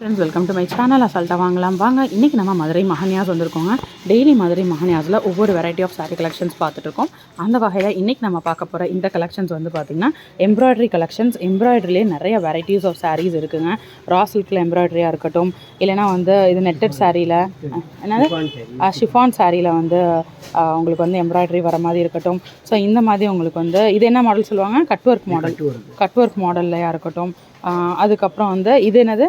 Friends welcome to my channel அசால்ட்டாக வாங்கலாம். வாங்க இன்றைக்கி நம்ம மதுரை மகன்யாஸ் வந்திருக்கோங்க. டெய்லி மதுரை மகன்யாஸில் ஒவ்வொரு வெரைட்டி ஆஃப் saree கலெக்ஷன்ஸ் பார்த்துட்ருக்கோம் அந்த வகையில் இன்றைக்கி நம்ம பார்க்க போகிற இந்த கலெக்ஷன்ஸ் வந்து பார்த்திங்கன்னா எம்ப்ராய்டரி கலெக்ஷன்ஸ் எம்ப்ராய்டரிலே நிறைய வெரைட்டிஸ் ஆஃப் sarees இருக்குங்க. ரா சில்கில் எம்ப்ராய்டரியாக இருக்கட்டும் இல்லைனா வந்து இது நெட்டட் சாரியில் என்னது? ஷிஃபான் சாரியில் வந்து உங்களுக்கு வந்து எம்ப்ராய்டரி வர மாதிரி இருக்கட்டும். ஸோ இந்த மாதிரி உங்களுக்கு வந்து இது என்ன மாடல் சொல்லுவாங்க? Cut work model cut work மாடல்லையாக இருக்கட்டும் அதுக்கப்புறம் வந்து இது என்னது?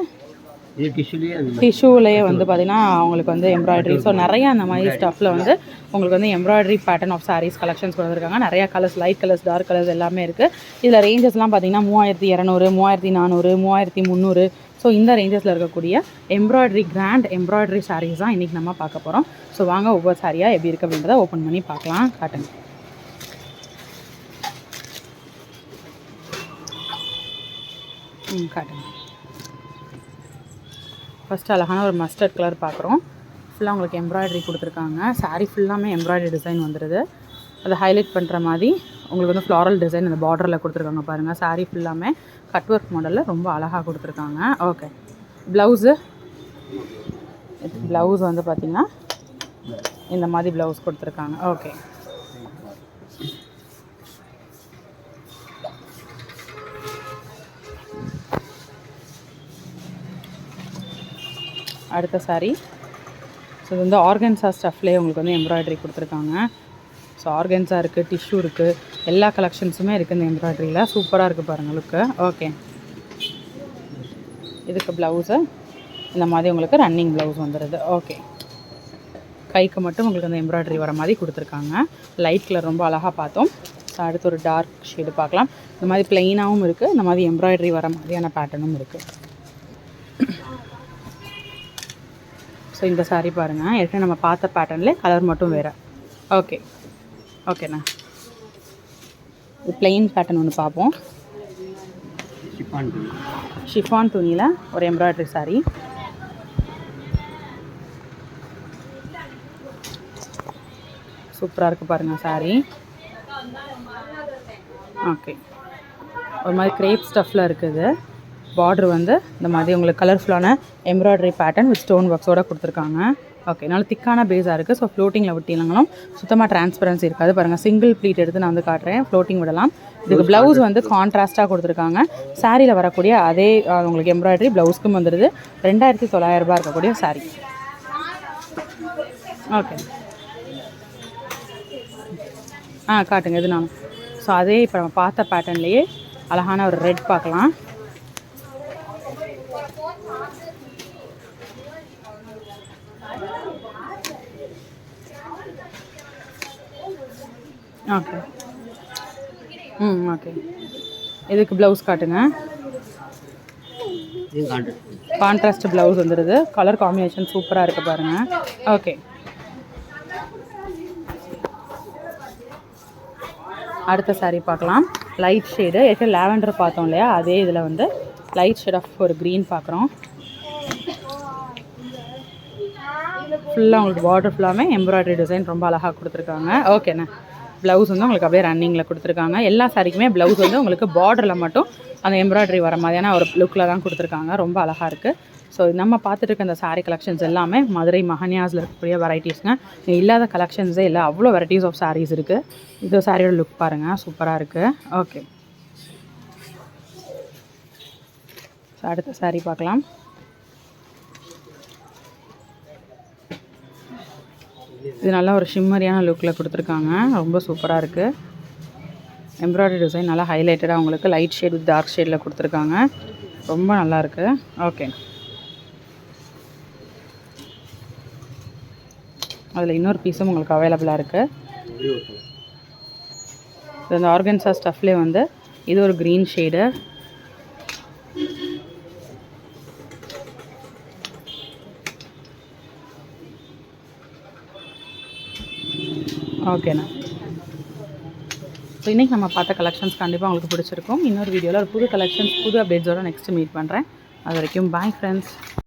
டிஷ்யூலேயே வந்து பார்த்திங்கன்னா அவங்களுக்கு வந்து எம்ப்ராய்டரி ஸோ நிறைய அந்த மாதிரி ஸ்டஃப்பில் வந்து உங்களுக்கு வந்து embroidery pattern of sarees collections கொடுத்துருக்காங்க. நிறைய colours light colours dark colours எல்லாமே இருக்குது இதில் ரேஞ்சஸ்லாம் பார்த்தீங்கன்னா மூவாயிரத்தி இரநூறு மூவாயிரத்தி நானூறு மூவாயிரத்தி முந்நூறு. ஸோ இந்த ரேஞ்சஸில் இருக்கக்கூடிய எம்ப்ராய்டரி கிராண்ட் எம்ப்ராய்டரி சாரீஸ் தான் இன்றைக்கி நம்ம பார்க்க போகிறோம் ஸோ வாங்க ஒவ்வொரு சாரியாக எப்படி இருக்குது அப்படின்றத ஓப்பன் பண்ணி பார்க்கலாம். காட்டுங்க. ம் காட்டுங்க. ஃபஸ்ட்டு அழகான ஒரு மஸ்டர்ட் கலர் பார்க்குறோம் ஃபுல்லாக உங்களுக்கு எம்ப்ராய்டரி கொடுத்துருக்காங்க. சாரீ ஃபுல்லாமே எம்ப்ராய்டரி டிசைன் வந்துடுது அதை ஹைலைட் பண்ணுற மாதிரி உங்களுக்கு வந்து ஃப்ளாரல் டிசைன் அந்த பார்டரில் கொடுத்துருக்காங்க பாருங்கள் சாரீ ஃபுல்லாமே கட் ஒர்க் மாடலில் ரொம்ப அழகாக கொடுத்துருக்காங்க. ஓகே ப்ளவுஸு ப்ளவுஸ் வந்து பார்த்திங்கன்னா இந்த மாதிரி ப்ளவுஸ் கொடுத்துருக்காங்க. ஓகே அடுத்த சாரீ ஸோ இது வந்து ஆர்கன்சா ஸ்டஃப்லேயே உங்களுக்கு வந்து எம்ப்ராய்டரி கொடுத்துருக்காங்க. ஸோ ஆர்கன்ஸாக இருக்குது டிஷ்யூ இருக்குது எல்லா கலெக்ஷன்ஸுமே இருக்குது இந்த எம்ப்ராய்டரியில் சூப்பராக இருக்குது பாருங்கள் லுக்கு ஓகே இதுக்கு ப்ளவுஸு இந்த மாதிரி உங்களுக்கு ரன்னிங் ப்ளவுஸ் வந்துடுது ஓகே கைக்கு மட்டும் உங்களுக்கு அந்த எம்ப்ராய்டரி வர மாதிரி கொடுத்துருக்காங்க. லைட் கலர் ரொம்ப அழகாக பார்த்தோம். ஸோ அடுத்து ஒரு டார்க் ஷேடு பார்க்கலாம். இந்த மாதிரி ப்ளெயினாகவும் இருக்குது இந்த மாதிரி எம்ப்ராய்டரி வர மாதிரியான பேட்டர்னும் இருக்குது ஸோ இந்த saree பாருங்கள் ஏற்கனவே நம்ம பார்த்த பேட்டர்னில் கலர் மட்டும் வேறு. ஓகே ஓகேண்ணா plain பேட்டர்ன் ஒன்று பார்ப்போம். ஷிஃபான் துணி. ஷிஃபான் துணியில் ஒரு எம்ப்ராய்டரி saree. சூப்பராக இருக்குது பாருங்கள் saree. ஓகே ஒரு மாதிரி கிரேப் ஸ்டஃப்பில் இருக்குது. பார்டர் வந்து இந்த மாதிரி உங்களுக்கு கலர்ஃபுல்லான எம்ப்ராய்டரி பேட்டர்ன் வித் ஸ்டோன் ஒர்க்ஸோட கொடுத்துருக்காங்க. ஓகே நல்ல திக்கான பேஸாக இருக்குது ஸோ ஃப்ளோட்டிங்கில் விட்டினாங்களும் சுத்தமாக டிரான்ஸ்பரன்சி இருக்காது. பாருங்கள் சிங்கிள் ப்ளீட் எடுத்து நான் வந்து காட்டுறேன். ஃப்ளோட்டிங் விடலாம். இதுக்கு ப்ளவுஸ் வந்து கான்ட்ராஸ்ட்டாக கொடுத்துருக்காங்க. சாரியில் வரக்கூடிய அதே உங்களுக்கு எம்ப்ராய்டரி ப்ளவுஸ்க்கும் வந்துடுது ரெண்டாயிரத்தி தொள்ளாயிரம் ரூபாய் இருக்கக்கூடிய சாரி ஓகே ஆ காட்டுங்க இது நான். ஸோ அதே இப்போ நம்ம பார்த்த பேட்டர்ன்லேயே அழகான ஒரு ரெட் பார்க்கலாம். ஓகே ம் ஓகே இதுக்கு ப்ளவுஸ் காட்டுங்க. கான்ட்ராஸ்ட் ப்ளவுஸ் வந்துடுது கலர் காம்பினேஷன் சூப்பராக இருக்குது பாருங்கள் ஓகே அடுத்த saree பார்க்கலாம். லைட் ஷேடு ஏற்கனவே லாவெண்டர் பார்த்தோம் இல்லையா? அதே இதில் வந்து லைட் ஷேட் ஆஃப் ஒரு க்ரீன் பார்க்குறோம் ஃபுல்லாக உங்களுக்கு பார்டர் ஃபுல்லாமே எம்ப்ராய்டரி டிசைன் ரொம்ப அழகாக கொடுத்துருக்காங்க. ஓகேண்ணே ப்ளவுஸ் வந்து உங்களுக்கு அப்படியே ரன்னிங்கில் கொடுத்துருக்காங்க. எல்லா சாரிக்குமே ப்ளவுஸ் வந்து உங்களுக்கு பார்டரில் மட்டும் அந்த எம்ப்ராய்டரி வர மாதிரியான ஒரு லுக்கில் தான் கொடுத்துருக்காங்க. ரொம்ப அழகாக இருக்குது ஸோ நம்ம பார்த்துட்டு இருக்க அந்த சாரீ கலெக்ஷன்ஸ் எல்லாமே மதுரை மகன்யாஸில் இருக்கக்கூடிய வெரைட்டிஸ்ங்க இல்லாத கலெக்ஷன்ஸே இல்லை அவ்வளோ வெரைட்டிஸ் ஆஃப் சாரீஸ் இருக்குது இது சாரியோட லுக் பாருங்கள் சூப்பராக இருக்குது ஓகே ஸோ அடுத்த சாரீ பார்க்கலாம். இது நல்லா ஒரு ஷிம்மரியான லுக்கில் கொடுத்துருக்காங்க. ரொம்ப சூப்பராக இருக்குது எம்ப்ராய்டரி டிசைன் நல்லா ஹைலைட்டடாக உங்களுக்கு லைட் ஷேட் வித் டார்க் ஷேடில் கொடுத்துருக்காங்க. ரொம்ப நல்லா இருக்குது ஓகே அதில் இன்னொரு பீஸும் உங்களுக்கு அவைலபிளாக இருக்குது இந்த ஆர்கன்சா ஸ்டஃப்லேயே வந்து இது ஒரு க்ரீன் ஷேடு ஓகேண்ணா. ஸோ இன்றைக்கி நம்ம பார்த்த கலெக்ஷன்ஸ் கண்டிப்பாக உங்களுக்கு பிடிச்சிருக்கும். இன்னொரு வீடியோவில் ஒரு புது கலெக்ஷன்ஸ் புது அப்டேட்ஸோட நெக்ஸ்ட்டு மீட் பண்ணுறேன் அது வரைக்கும் பாய் ஃப்ரெண்ட்ஸ்